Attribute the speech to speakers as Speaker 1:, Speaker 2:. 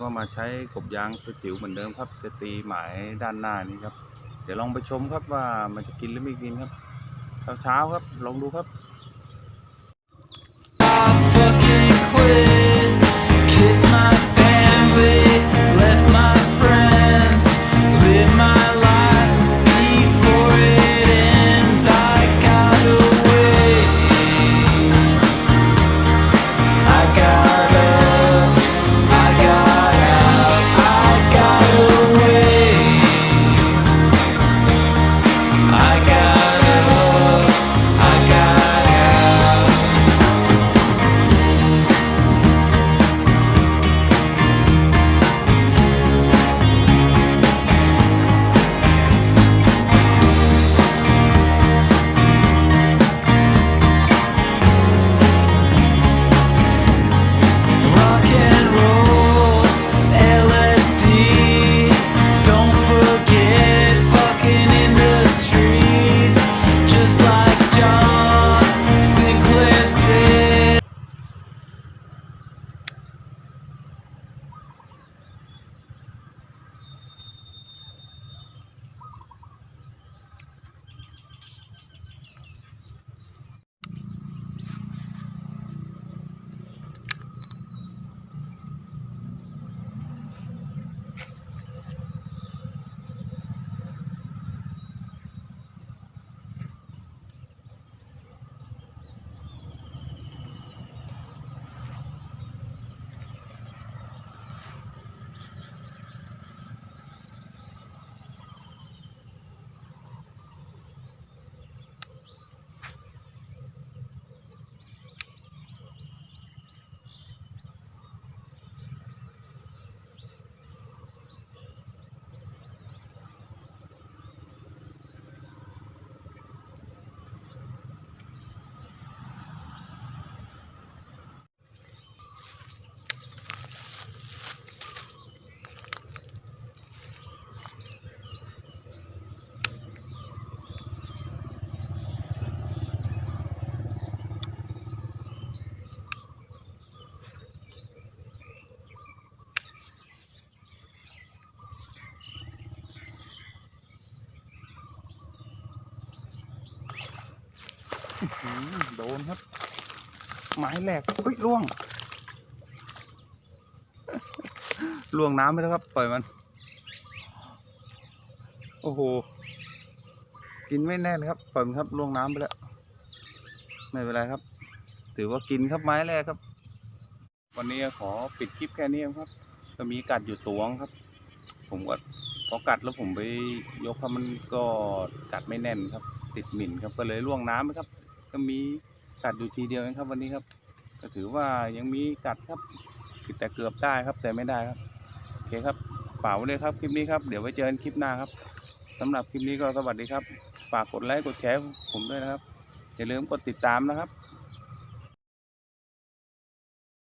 Speaker 1: ก็มาใช้กบยางตัวจิ๋วเหมือนเดิมครับ จะตีหมายด้านหน้านี้ครับ เดี๋ยวลองไปชมครับว่ามันจะกินหรือไม่กินครับ เช้าๆครับ ลองดูครับ โดนครับ ไม้แหลกเฮ้ยล่วงล่วงน้ำไปแล้วครับ ปล่อยมัน โอ้โห กินไม่แน่นครับ ปล่อยมันครับล่วงน้ำไปแล้ว ไม่เป็นไรครับ ถือว่ากินครับไม้แรกครับ วันนี้ขอปิดคลิปแค่นี้ครับก็มีกัดอยู่ตวงครับ ผมก็พอกัดแล้วผมไปยกครับมันก็กัดไม่แน่นครับ ติดหมิ่นครับก็เลยล่วงน้ำไปครับ ก็มีกัดอยู่ทีเดียวเองครับวันนี้ครับ ก็ถือว่ายังมีกัดครับแต่เกือบได้ครับแต่ไม่ได้ครับโอเคครับเป่าไว้เลยครับคลิปนี้ครับเดี๋ยวไว้เจอกันคลิปหน้าครับสำหรับคลิปนี้ก็สวัสดีครับ ฝากกดไลค์กดแชร์ผมด้วยนะครับ อย่าลืมกดติดตามนะครับ